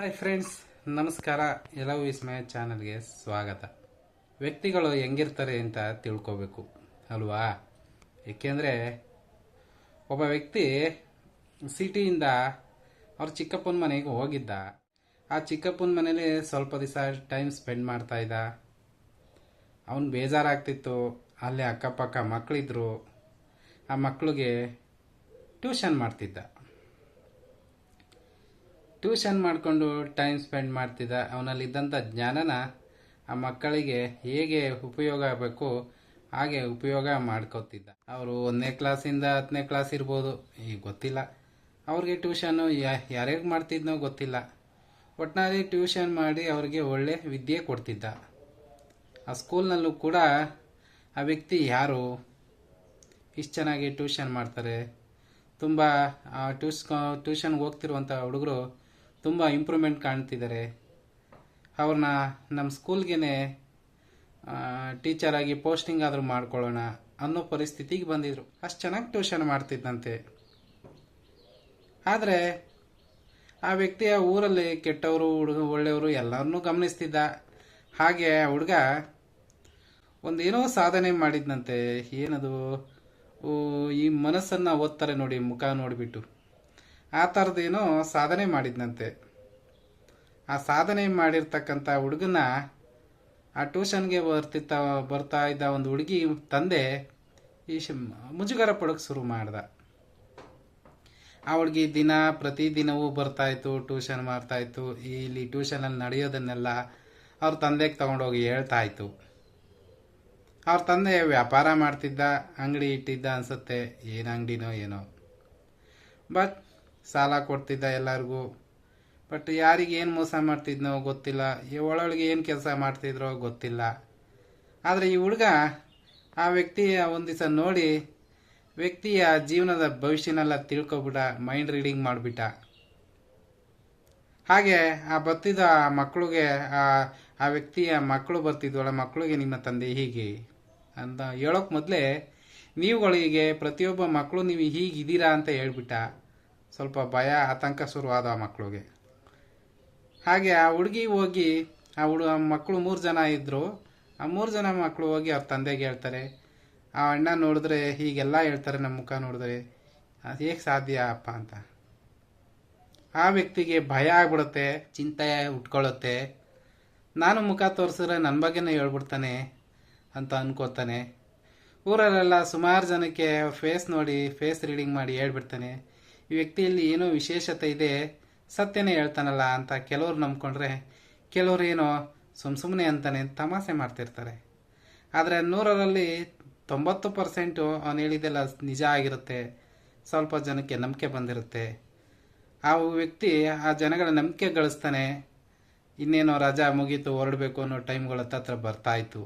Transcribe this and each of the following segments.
Hi friends ನಮಸ್ಕಾರ. ಎಲ್ಲವೂ ವಿಸ್ಮಯ ಚಾನಲ್ಗೆ ಸ್ವಾಗತ. ವ್ಯಕ್ತಿಗಳು ಹೆಂಗಿರ್ತಾರೆ ಅಂತ ತಿಳ್ಕೋಬೇಕು. ಅಲ್ವಾ? ಏಕೆಂದರೆ ಒಬ್ಬ ವ್ಯಕ್ತಿ ಸಿಟಿಯಿಂದ ಅವ್ರ ಚಿಕ್ಕಪ್ಪನ ಮನೆಗೆ ಹೋಗಿದ್ದ. ಆ ಚಿಕ್ಕಪ್ಪನ ಮನೇಲಿ ಸ್ವಲ್ಪ ದಿವಸ ಟೈಮ್ ಸ್ಪೆಂಡ್ ಮಾಡ್ತಾ ಇದ್ದ. ಅವನು ಬೇಜಾರಾಗ್ತಿತ್ತು. ಅಲ್ಲೇ ಅಕ್ಕಪಕ್ಕ ಮಕ್ಕಳಿದ್ರು ಆ ಮಕ್ಕಳಿಗೆ ಟ್ಯೂಷನ್ ಮಾಡ್ತಿದ್ದ. ಟ್ಯೂಷನ್ ಮಾಡಿಕೊಂಡು ಟೈಮ್ ಸ್ಪೆಂಡ್ ಮಾಡ್ತಿದ್ದ ಅವನಲ್ಲಿದ್ದಂಥ ಜ್ಞಾನನ ಆ ಮಕ್ಕಳಿಗೆ ಹೇಗೆ ಉಪಯೋಗ ಆಗಬೇಕು, ಹಾಗೆ ಉಪಯೋಗ ಮಾಡ್ಕೋತಿದ್ದ. ಅವರು ಒಂದನೇ ಕ್ಲಾಸಿಂದ ಹತ್ತನೇ ಕ್ಲಾಸ್ ಇರ್ಬೋದು, ಈಗ ಗೊತ್ತಿಲ್ಲ. ಅವ್ರಿಗೆ ಟ್ಯೂಷನ್ನು ಯಾರ್ಯಾರಿಗೆ ಮಾಡ್ತಿದ್ನೋ ಗೊತ್ತಿಲ್ಲ. ಒಟ್ಟಿನಲ್ಲಿ ಟ್ಯೂಷನ್ ಮಾಡಿ ಅವ್ರಿಗೆ ಒಳ್ಳೆ ವಿದ್ಯೆ ಕೊಡ್ತಿದ್ದ. ಆ ಸ್ಕೂಲ್ನಲ್ಲೂ ಕೂಡ ಆ ವ್ಯಕ್ತಿ ಯಾರು? ಇಷ್ಟು ಚೆನ್ನಾಗಿ ಟ್ಯೂಷನ್ ಮಾಡ್ತಾರೆ. ತುಂಬ ಟ್ಯೂಸ್ ಟ್ಯೂಷನ್ಗೆ ಹೋಗ್ತಿರುವಂಥ ಹುಡುಗರು ತುಂಬ ಇಂಪ್ರೂವ್ಮೆಂಟ್ ಕಾಣ್ತಿದ್ದಾರೆ. ಅವ್ರನ್ನ ನಮ್ಮ ಸ್ಕೂಲ್ಗೆ ಟೀಚರಾಗಿ ಪೋಸ್ಟಿಂಗ್ ಆದರೂ ಮಾಡ್ಕೊಳ್ಳೋಣ ಅನ್ನೋ ಪರಿಸ್ಥಿತಿಗೆ ಬಂದಿದ್ರು. ಅಷ್ಟು ಚೆನ್ನಾಗಿ ಟ್ಯೂಷನ್ ಮಾಡ್ತಿದ್ದಂತೆ ಆದರೆ ಆ ವ್ಯಕ್ತಿಯ ಊರಲ್ಲಿ ಕೆಟ್ಟವರು, ಹುಡುಗ, ಒಳ್ಳೆಯವರು ಎಲ್ಲರನ್ನೂ ಗಮನಿಸ್ತಿದ್ದ. ಹಾಗೆ ಹುಡುಗ ಒಂದೇನೋ ಸಾಧನೆ ಮಾಡಿದ್ನಂತೆ. ಏನದು? ಈ ಮನಸ್ಸನ್ನು ಓದ್ತಾರೆ ನೋಡಿ, ಮುಖ ನೋಡಿಬಿಟ್ಟು. ಆ ಥರದ್ದೇನೋ ಸಾಧನೆ ಮಾಡಿದ್ನಂತೆ. ಆ ಸಾಧನೆ ಮಾಡಿರ್ತಕ್ಕಂಥ ಹುಡುಗನ ಆ ಟ್ಯೂಷನ್ಗೆ ಬರ್ತಿತ್ತ, ಬರ್ತಾ ಇದ್ದ ಒಂದು ಹುಡುಗಿ ತಂದೆ ಈ ಮುಜುಗರ ಪಡೋಕ್ಕೆ ಶುರು ಮಾಡ್ದ. ಆ ಹುಡುಗಿ ದಿನ ಪ್ರತಿದಿನವೂ ಬರ್ತಾಯಿತ್ತು ಟ್ಯೂಷನ್ ಮಾಡ್ತಾಯಿತ್ತು ಇಲ್ಲಿ ಟ್ಯೂಷನಲ್ಲಿ ನಡೆಯೋದನ್ನೆಲ್ಲ ಅವ್ರ ತಂದೆಗೆ ತಗೊಂಡೋಗಿ ಹೇಳ್ತಾ ಇತ್ತು. ಅವ್ರ ತಂದೆ ವ್ಯಾಪಾರ ಮಾಡ್ತಿದ್ದ, ಅಂಗಡಿ ಇಟ್ಟಿದ್ದ ಅನಿಸುತ್ತೆ, ಏನು ಅಂಗಡಿನೋ ಏನೋ. ಬಟ್ ಸಾಲ ಕೊಡ್ತಿದ್ದ ಎಲ್ಲರಿಗೂ. ಬಟ್ ಯಾರಿಗೆ ಏನು ಮೋಸ ಮಾಡ್ತಿದ್ನೋ ಗೊತ್ತಿಲ್ಲ. ಒಳೊಳಗೆ ಏನು ಕೆಲಸ ಮಾಡ್ತಿದ್ರೋ ಗೊತ್ತಿಲ್ಲ. ಆದರೆ ಈ ಹುಡುಗ ಆ ವ್ಯಕ್ತಿಯ ಒಂದು ದಿವಸ ನೋಡಿ ವ್ಯಕ್ತಿಯ ಜೀವನದ ಭವಿಷ್ಯನೆಲ್ಲ ತಿಳ್ಕೊಬಿಟ್ಟ ಮೈಂಡ್ ರೀಡಿಂಗ್ ಮಾಡಿಬಿಟ್ಟ. ಹಾಗೆ ಆ ಬತ್ತಿದ ಆ ಮಕ್ಕಳಿಗೆ ಆ ಆ ವ್ಯಕ್ತಿಯ ಮಕ್ಕಳು ಬರ್ತಿದ್ವಲ್ಲ ಮಕ್ಕಳಿಗೆ ನಿಮ್ಮ ತಂದೆ ಹೀಗೆ? ಅಂತ ಹೇಳೋಕೆ ಮೊದಲೇ ನೀವುಗಳಿಗೆ ಪ್ರತಿಯೊಬ್ಬ ಮಕ್ಕಳು ನೀವು ಹೀಗಿದ್ದೀರಾ ಅಂತ ಹೇಳ್ಬಿಟ್ಟ. ಸ್ವಲ್ಪ ಭಯ, ಆತಂಕ ಶುರುವಾದ ಆ ಮಕ್ಕಳಿಗೆ ಹಾಗೆ ಆ ಹುಡುಗಿ ಹೋಗಿ, ಆ ಹುಡು, ಆ ಮಕ್ಕಳು ಮೂರು ಜನ ಇದ್ದರು ಆ ಮೂರು ಜನ ಮಕ್ಕಳು ಹೋಗಿ ಅವ್ರ ತಂದೆಗೆ ಹೇಳ್ತಾರೆ, ಆ ಅಣ್ಣ ನೋಡಿದ್ರೆ ಹೀಗೆಲ್ಲ ಹೇಳ್ತಾರೆ ನಮ್ಮ ಮುಖ ನೋಡಿದ್ರೆ. ಅದು ಹೇಗೆ ಸಾಧ್ಯ ಅಪ್ಪ ಅಂತ. ಆ ವ್ಯಕ್ತಿಗೆ ಭಯ ಆಗ್ಬಿಡುತ್ತೆ, ಚಿಂತೆ ಉಟ್ಕೊಳ್ಳುತ್ತೆ ನಾನು ಮುಖ ತೋರಿಸಿದ್ರೆ ನನ್ನ ಬಗ್ಗೆನೇ ಹೇಳ್ಬಿಡ್ತಾನೆ ಅಂತ ಅನ್ಕೋತಾನೆ. ಊರಲ್ಲೆಲ್ಲ ಸುಮಾರು ಜನಕ್ಕೆ ಫೇಸ್ ನೋಡಿ ಫೇಸ್ ರೀಡಿಂಗ್ ಮಾಡಿ ಹೇಳ್ಬಿಡ್ತಾನೆ. ಈ ವ್ಯಕ್ತಿಯಲ್ಲಿ ಏನೋ ವಿಶೇಷತೆ ಇದೆ, ಸತ್ಯನೇ ಹೇಳ್ತಾನಲ್ಲ ಅಂತ ಕೆಲವ್ರು ನಂಬ್ಕೊಂಡ್ರೆ ಕೆಲವ್ರು ಏನೋ ಸುಮ್ ಸುಮ್ಮನೆ ಅಂತಾನೆ ತಮಾಷೆ ಮಾಡ್ತಿರ್ತಾರೆ. ಆದರೆ ನೂರರಲ್ಲಿ ತೊಂಬತ್ತು ಪರ್ಸೆಂಟು ಅವನು ಹೇಳಿದೆಲ್ಲ ನಿಜ ಆಗಿರುತ್ತೆ, ಸ್ವಲ್ಪ ಜನಕ್ಕೆ ನಂಬಿಕೆ ಬಂದಿರುತ್ತೆ. ಆ ವ್ಯಕ್ತಿ ಆ ಜನಗಳ ನಂಬಿಕೆ ಗಳಿಸ್ತಾನೆ, ಇನ್ನೇನೋ ರಜಾ ಮುಗೀತು, ಹೊರಡಬೇಕು ಅನ್ನೋ ಟೈಮ್ಗಳ ಹತ್ರ ಬರ್ತಾಯಿತು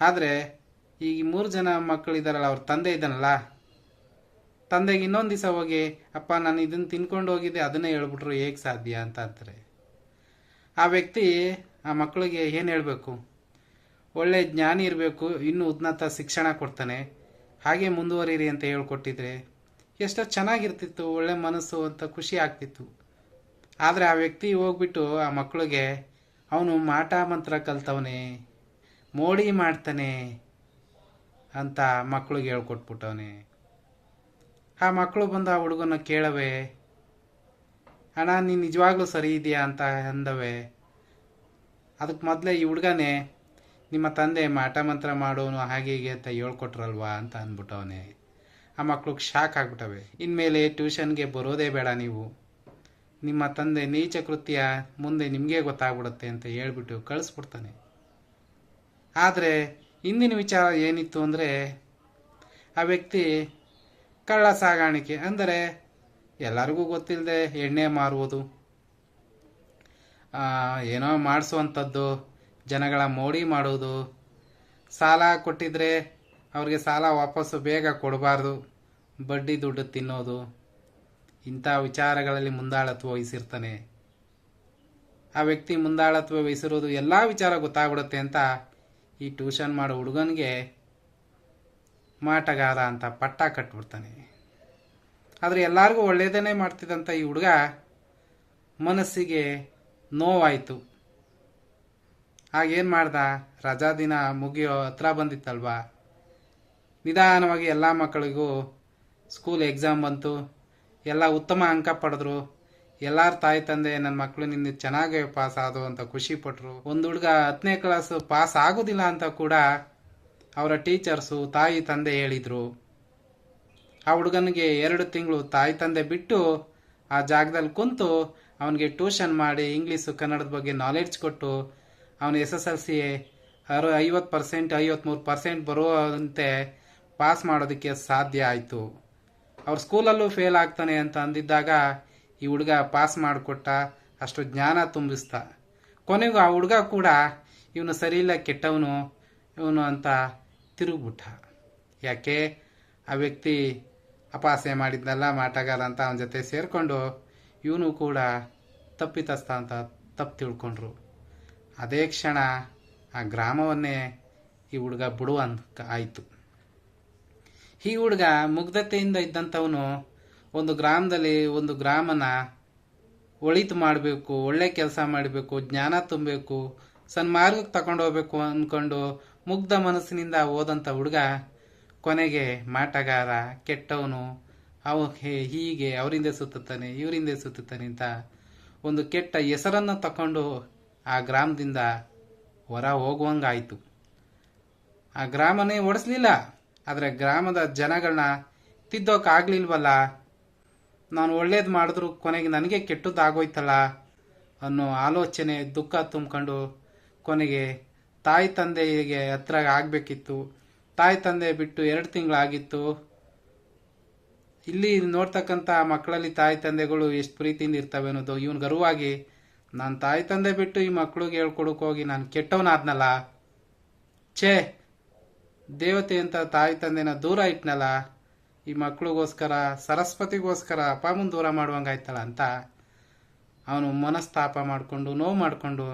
ಆದರೆ ಈ ಮೂರು ಜನ ಮಕ್ಕಳಿದ್ದಾರಲ್ಲ ಅವ್ರ ತಂದೆ ಇದ್ದಾನಲ್ಲ ತಂದೆಗೆ ಇನ್ನೊಂದು ದಿವಸ ಹೋಗಿ, ಅಪ್ಪ, ನಾನು ಇದನ್ನು ತಿನ್ಕೊಂಡು ಹೋಗಿದ್ದೆ, ಅದನ್ನೇ ಹೇಳ್ಬಿಟ್ರು, ಹೇಗೆ ಸಾಧ್ಯ? ಅಂತ ಅಂತಾರೆ. ಆ ವ್ಯಕ್ತಿ ಆ ಮಕ್ಕಳಿಗೆ ಏನು ಹೇಳಬೇಕು? ಒಳ್ಳೆ ಜ್ಞಾನಿ ಇರಬೇಕು, ಇನ್ನೂ ಉನ್ನತ ಶಿಕ್ಷಣ ಕೊಡ್ತಾನೆ. ಹಾಗೆ ಮುಂದುವರಿರಿ ಅಂತ ಹೇಳ್ಕೊಟ್ಟಿದ್ರೆ, ಎಷ್ಟೋ ಚೆನ್ನಾಗಿರ್ತಿತ್ತು, ಒಳ್ಳೆ ಮನಸ್ಸು ಅಂತ ಖುಷಿ ಆಗ್ತಿತ್ತು. ಆದರೆ ಆ ವ್ಯಕ್ತಿ ಹೋಗ್ಬಿಟ್ಟು ಆ ಮಕ್ಕಳಿಗೆ ಅವನು ಮಾಟ ಮಂತ್ರ ಕಲ್ತವನೆ, ಮೋಡಿ ಮಾಡ್ತಾನೆ ಅಂತ ಮಕ್ಕಳಿಗೆ ಹೇಳ್ಕೊಟ್ಬಿಟ್ಟವನೆ. ಆ ಮಕ್ಕಳು ಬಂದು ಆ ಹುಡುಗನ ಕೇಳವೆ, ಅಣ್ಣ, ನೀನು ನಿಜವಾಗ್ಲೂ ಸರಿ ಇದೆಯಾ ಅಂತ ಅಂದವೆ. ಅದಕ್ಕೆ ಮೊದಲೇ ಈ ಹುಡುಗನೇ, ನಿಮ್ಮ ತಂದೆ ಮಾಟ ಮಂತ್ರ ಮಾಡೋನು ಹಾಗೆ ಹೀಗೆ ಅಂತ ಹೇಳ್ಕೊಟ್ರಲ್ವಾ? ಅಂತ ಅಂದ್ಬಿಟ್ಟವನೇ. ಆ ಮಕ್ಳಿಗೆ ಶಾಕ್ ಆಗ್ಬಿಟ್ಟವೆ. ಇನ್ಮೇಲೆ ಟ್ಯೂಷನ್ಗೆ ಬರೋದೇ ಬೇಡ ನೀವು. ನಿಮ್ಮ ತಂದೆ ನೀಚ ಕೃತ್ಯ ಮುಂದೆ ನಿಮಗೆ ಗೊತ್ತಾಗ್ಬಿಡುತ್ತೆ ಅಂತ ಹೇಳ್ಬಿಟ್ಟು ಕಳಿಸ್ಬಿಡ್ತಾನೆ. ಆದರೆ, ಇಂದಿನ ವಿಚಾರ ಏನಿತ್ತು ಅಂದರೆ, ಆ ವ್ಯಕ್ತಿ ಕಳ್ಳ ಸಾಗಾಣಿಕೆ ಅಂದರೆ ಎಲ್ಲರಿಗೂ ಗೊತ್ತಿಲ್ಲದೆ ಎಣ್ಣೆ ಮಾರುವುದು. ಏನೋ ಮಾಡಿಸುವಂಥದ್ದು, ಜನಗಳ ಮೋಡಿ ಮಾಡೋದು ಸಾಲ ಕೊಟ್ಟಿದ್ರೆ ಅವ್ರಿಗೆ ಸಾಲ ವಾಪಸ್ಸು ಬೇಗ ಕೊಡಬಾರ್ದು. ಬಡ್ಡಿ ದುಡ್ಡು ತಿನ್ನೋದು. ಇಂಥ ವಿಚಾರಗಳಲ್ಲಿ ಮುಂದಾಳತ್ವ ವಹಿಸಿರ್ತಾನೆ. ಆ ವ್ಯಕ್ತಿ ಮುಂದಾಳತ್ವ ವಹಿಸಿರೋದು ಎಲ್ಲ ವಿಚಾರ ಗೊತ್ತಾಗ್ಬಿಡುತ್ತೆ ಅಂತ ಈ ಟ್ಯೂಷನ್ ಮಾಡೋ ಹುಡುಗನಿಗೆ ಮಾಟಗಾರ ಅಂತ ಪಟ್ಟ ಕಟ್ಬಿಡ್ತಾನೆ. ಆದರೆ ಎಲ್ಲರಿಗೂ ಒಳ್ಳೆಯದೇ ಮಾಡ್ತಿದ್ದಂಥ ಈ ಹುಡುಗ ಮನಸ್ಸಿಗೆ ನೋವಾಯಿತು. ಆಗೇನು ಮಾಡ್ದ? ರಜಾ ದಿನ ಮುಗಿಯೋ ಹತ್ರ ಬಂದಿತ್ತಲ್ವಾ? ನಿಧಾನವಾಗಿ ಎಲ್ಲ ಮಕ್ಕಳಿಗೂ ಸ್ಕೂಲ್ ಎಕ್ಸಾಮ್ ಬಂತು. ಎಲ್ಲ ಉತ್ತಮ ಅಂಕ ಪಡೆದ್ರು. ಎಲ್ಲರ ತಾಯಿ ತಂದೆ ನನ್ನ ಮಕ್ಕಳು ನಿನ್ನ ಚೆನ್ನಾಗಿ ಪಾಸ್ ಆದವು ಅಂತ ಖುಷಿ ಪಟ್ರು. ಒಂದು ಹುಡುಗ ಹತ್ತನೇ ಕ್ಲಾಸ್ ಪಾಸ್ ಆಗೋದಿಲ್ಲ ಅಂತ ಕೂಡ ಅವರ ಟೀಚರ್ಸು ತಾಯಿ ತಂದೆ ಹೇಳಿದರು. ಆ ಹುಡುಗನಿಗೆ ಎರಡು ತಿಂಗಳು ತಾಯಿ ತಂದೆ ಬಿಟ್ಟು ಆ ಜಾಗದಲ್ಲಿ ಕುಂತು ಅವನಿಗೆ ಟ್ಯೂಷನ್ ಮಾಡಿ ಇಂಗ್ಲೀಷು ಕನ್ನಡದ ಬಗ್ಗೆ ನಾಲೆಡ್ಜ್ ಕೊಟ್ಟು ಅವನು ಎಸ್ ಎಸ್ ಎಲ್ ಸಿ ಅರು ಐವತ್ತು ಪರ್ಸೆಂಟ್ ಐವತ್ತ್ಮೂರು ಪರ್ಸೆಂಟ್ ಬರುವಂತೆ ಪಾಸ್ ಮಾಡೋದಕ್ಕೆ ಸಾಧ್ಯ ಆಯಿತು. ಅವ್ರ ಸ್ಕೂಲಲ್ಲೂ ಫೇಲ್ ಆಗ್ತಾನೆ ಅಂತ ಅಂದಿದ್ದಾಗ ಈ ಹುಡುಗ ಪಾಸ್ ಮಾಡಿಕೊಟ್ಟ, ಅಷ್ಟು ಜ್ಞಾನ ತುಂಬಿಸ್ತ. ಕೊನೆಗೂ ಆ ಹುಡುಗ ಕೂಡ, ಇವನು ಸರಿಯಿಲ್ಲ ಕೆಟ್ಟವನು, ಇವನು ಅಂತ ತಿರುಗ್ಬಿಟ್ಟ ಯಾಕೆ? ಆ ವ್ಯಕ್ತಿ ಅಪಾಸೆ ಮಾಡಿದ್ನಲ್ಲ ಮಾಟಗಾರ ಅಂತ ಅವನ ಜೊತೆ ಸೇರಿಕೊಂಡು ಇವನು ಕೂಡ ತಪ್ಪಿತಸ್ತ ಅಂತ ತಪ್ಪು ತಿಳ್ಕೊಂಡ್ರು. ಅದೇ ಕ್ಷಣ ಆ ಗ್ರಾಮವನ್ನೇ ಈ ಹುಡುಗ ಬಿಡುವ ಆಯಿತು. ಈ ಹುಡುಗ ಮುಗ್ಧತೆಯಿಂದ ಇದ್ದಂಥವನು ಒಂದು ಗ್ರಾಮದಲ್ಲಿ ಒಂದು ಗ್ರಾಮನ ಒಳಿತು ಮಾಡಬೇಕು, ಒಳ್ಳೆ ಕೆಲಸ ಮಾಡಬೇಕು, ಜ್ಞಾನ ತುಂಬಬೇಕು, ಸನ್ಮಾರ್ಗಕ್ಕೆ ತಗೊಂಡು ಹೋಗ್ಬೇಕು ಅಂದ್ಕೊಂಡು ಮುಗ್ಧ ಮನಸ್ಸಿನಿಂದ ಓದಂಥ ಹುಡುಗ ಕೊನೆಗೆ ಮಾಟಗಾರ, ಕೆಟ್ಟವನು. ಅವ ಹೀಗೆ ಅವರಿಂದ ಸುತ್ತುತ್ತಾನೆ, ಇವರಿಂದ ಸುತ್ತುತ್ತಾನೆ ಅಂತ ಒಂದು ಕೆಟ್ಟ ಹೆಸರನ್ನು ತಕೊಂಡು ಆ ಗ್ರಾಮದಿಂದ ಹೊರ ಹೋಗುವಂಗಾಯಿತು. ಆ ಗ್ರಾಮನೇ ಓಡಿಸ್ಲಿಲ್ಲ, ಆದರೆ ಗ್ರಾಮದ ಜನಗಳನ್ನ ತಿದ್ದೋಕ್ಕಾಗ್ಲಿಲ್ವಲ್ಲ ನಾನು ಒಳ್ಳೇದು ಮಾಡಿದ್ರು ಕೊನೆಗೆ ನನಗೆ ಕೆಟ್ಟದ್ದಾಗೋಯ್ತಲ್ಲ ಅನ್ನೋ ಆಲೋಚನೆ ದುಃಖ ತುಂಬಿಕೊಂಡು ಕೊನೆಗೆ ತಾಯಿ ತಂದೆಗೆ ಹತ್ರ ಆಗಬೇಕಿತ್ತು. ತಾಯಿ ತಂದೆ ಬಿಟ್ಟು ಎರಡು ತಿಂಗಳಾಗಿತ್ತು. ಇಲ್ಲಿ ನೋಡ್ತಕ್ಕಂಥ ಮಕ್ಕಳಲ್ಲಿ ತಾಯಿ ತಂದೆಗಳು ಎಷ್ಟು ಪ್ರೀತಿಯಿಂದ ಇರ್ತವೆ ಅನ್ನೋದು ಇವನು ಗರ್ವಾಗಿ ನಾನು ತಾಯಿ ತಂದೆ ಬಿಟ್ಟು ಈ ಮಕ್ಕಳಿಗೆ ಹೇಳ್ಕೊಡಕ್ಕೆ ಹೋಗಿ ನಾನು ಕೆಟ್ಟವನಾದ್ನಲ್ಲ? ಛೇ, ದೇವತೆ ಅಂತ ತಾಯಿ ತಂದೆನ ದೂರ ಇಟ್ನಲ್ಲ? ಈ ಮಕ್ಕಳಿಗೋಸ್ಕರ ಸರಸ್ವತಿಗೋಸ್ಕರ ಅಪ್ಪ ಮುಂದೆ ದೂರ ಮಾಡುವಂಗಾಯ್ತಲ್ಲ ಅಂತ ಅವನು ಮನಸ್ತಾಪ ಮಾಡಿಕೊಂಡು, ನೋವು ಮಾಡಿಕೊಂಡು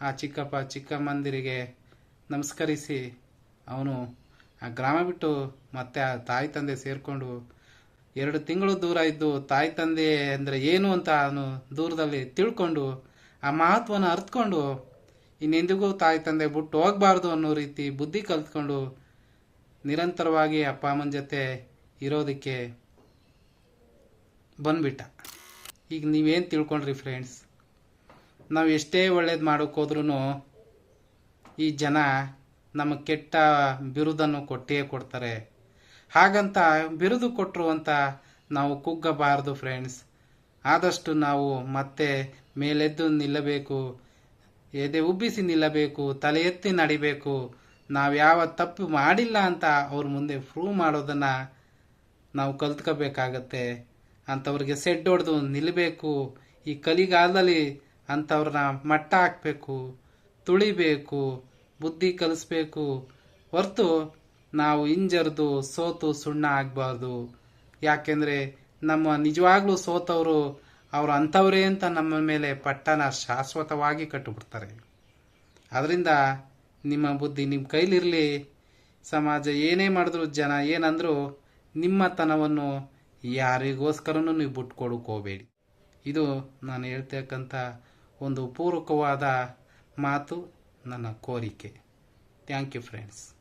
ಆ ಚಿಕ್ಕಪ್ಪ ಚಿಕ್ಕಮ್ಮಂದಿರಿಗೆ ನಮಸ್ಕರಿಸಿ ಅವನು ಆ ಗ್ರಾಮ ಬಿಟ್ಟು ಮತ್ತೆ ಆ ತಾಯಿ ತಂದೆ ಸೇರಿಕೊಂಡು ಎರಡು ತಿಂಗಳು ದೂರ ಇದ್ದು ತಾಯಿ ತಂದೆ ಅಂದರೆ ಏನು ಅಂತ ಅವನು ದೂರದಲ್ಲಿ ತಿಳ್ಕೊಂಡು ಆ ಮಹತ್ವನ ಅರ್ಥಕೊಂಡು ಇನ್ನೆಂದಿಗೂ ತಾಯಿ ತಂದೆ ಬಿಟ್ಟು ಹೋಗಬಾರ್ದು ಅನ್ನೋ ರೀತಿ ಬುದ್ಧಿ ಕಲ್ತ್ಕೊಂಡು ನಿರಂತರವಾಗಿ ಅಪ್ಪ ಅಮ್ಮನ ಜೊತೆ ಇರೋದಕ್ಕೆ ಬಂದ್ಬಿಟ್ಟ. ಈಗ ನೀವೇನು ತಿಳ್ಕೊಂಡ್ರಿ ಫ್ರೆಂಡ್ಸ್ ನಾವು ಎಷ್ಟೇ ಒಳ್ಳೇದು ಮಾಡೋಕೆ ಹೋದ್ರೂ ಈ ಜನ ನಮಗೆ ಕೆಟ್ಟ ಬಿರುದನ್ನು ಕೊಟ್ಟೇ ಕೊಡ್ತಾರೆ. ಹಾಗಂತ ಬಿರುದು ಕೊಟ್ಟರು ಅಂತ ನಾವು ಕುಗ್ಗಬಾರದು ಫ್ರೆಂಡ್ಸ್. ಆದಷ್ಟು ನಾವು ಮತ್ತೆ ಮೇಲೆದ್ದು ನಿಲ್ಲಬೇಕು, ಎದೆ ಉಬ್ಬಿಸಿ ನಿಲ್ಲಬೇಕು, ತಲೆ ಎತ್ತಿ ನಡಿಬೇಕು. ನಾವು ಯಾವ ತಪ್ಪು ಮಾಡಿಲ್ಲ ಅಂತ ಅವ್ರ ಮುಂದೆ ಪ್ರೂವ್ ಮಾಡೋದನ್ನು ನಾವು ಕಲ್ತ್ಕೋಬೇಕಾಗತ್ತೆ. ಅಂಥವ್ರಿಗೆ ಸೆಡ್ ಹೊಡೆದು ನಿಲ್ಲಬೇಕು ಈ ಕಲಿಗಾಲದಲ್ಲಿ ಅಂಥವ್ರನ್ನ ಮಟ್ಟ ಹಾಕಬೇಕು, ತುಳಿಬೇಕು, ಬುದ್ಧಿ ಕಲಿಸ್ಬೇಕು. ಹೊರ್ತು ನಾವು ಹಿಂಜರಿದು ಸೋತು ಸುಣ್ಣ ಆಗಬಾರ್ದು. ಯಾಕೆಂದರೆ ನಮ್ಮ ನಿಜವಾಗ್ಲೂ ಸೋತವರು ಅವರು ಅಂಥವ್ರೇ ಅಂತ ನಮ್ಮ ಮೇಲೆ ಪಟ್ಟನ ಶಾಶ್ವತವಾಗಿ ಕಟ್ಟಿಬಿಡ್ತಾರೆ. ಅದರಿಂದ ನಿಮ್ಮ ಬುದ್ಧಿ ನಿಮ್ಮ ಕೈಲಿರಲಿ. ಸಮಾಜ ಏನೇ ಮಾಡಿದ್ರು ಜನ ಏನಂದ್ರು ನಿಮ್ಮತನವನ್ನು ಯಾರಿಗೋಸ್ಕರನೂ ನೀವು ಬಿಟ್ಕೊಡಕ್ಕೆ ಹೋಗಬೇಡಿ ಇದು ನಾನು ಹೇಳ್ತಕ್ಕಂಥ ಒಂದು ಪೂರಕವಾದ ಮಾತು ನನ್ನ ಕೋರಿಕೆ. Thank you friends